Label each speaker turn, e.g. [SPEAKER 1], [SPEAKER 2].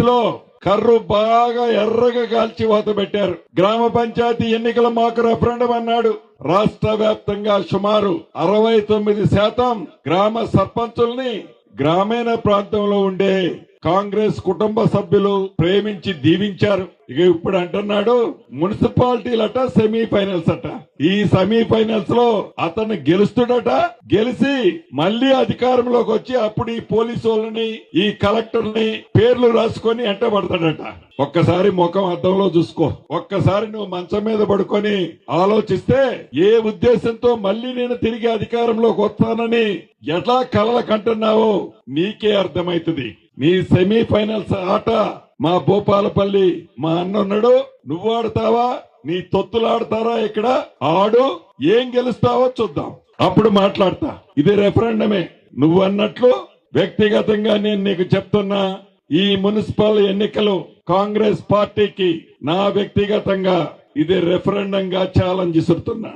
[SPEAKER 1] లో కర్రు బాగా ఎర్రగా కాల్చి వాత పెట్టారు. గ్రామ పంచాయతీ ఎన్నికల మాకు రెఫరెండం అన్నాడు. రాష్ట్ర వ్యాప్తంగా సుమారు అరవై తొమ్మిది శాతం గ్రామ సర్పంచుల్ని గ్రామీణ ప్రాంతంలో ఉండే కాంగ్రెస్ కుటుంబ సభ్యులు ప్రేమించి దీవించారు. ఇక ఇప్పుడు అంటున్నాడు మున్సిపాలిటీలట సెమీఫైనల్స్ అట. ఈ సెమీఫైనల్స్లో అతను గెలుస్తుడట. గెలిచి మళ్ళీ అధికారంలోకి వచ్చి అప్పుడు ఈ పోలీసు వాళ్ళని ఈ కలెక్టర్ని పేర్లు రాసుకొని ఎంటబడతాడట ఒక్కసారి ముఖం అద్దంలో చూసుకో. ఒక్కసారి నువ్వు మంచం మీద పడుకొని ఆలోచిస్తే ఏ ఉద్దేశంతో మళ్ళీ నేను తిరిగి అధికారంలోకి వస్తానని ఎట్లా కలల కంటున్నావో నీకే అర్థమైతుంది మీ సెమీఫైనల్స్ ఆట మా భూపాలపల్లి మా అన్న ఉన్నాడు నువ్వు ఆడతావా? నీ తొత్తులు ఆడతారా ఇక్కడ? ఆడు. ఏం గెలుస్తావో చూద్దాం. అప్పుడు మాట్లాడతా. ఇది రెఫరెండమే. నువ్వు అన్నట్లు వ్యక్తిగతంగా నేను నీకు చెప్తున్నా ఈ మున్సిపల్ ఎన్నికలు కాంగ్రెస్ పార్టీకి నా వ్యక్తిగతంగా ఇది రెఫరెండంగా ఛాలెంజ్ ఇస్తున్నా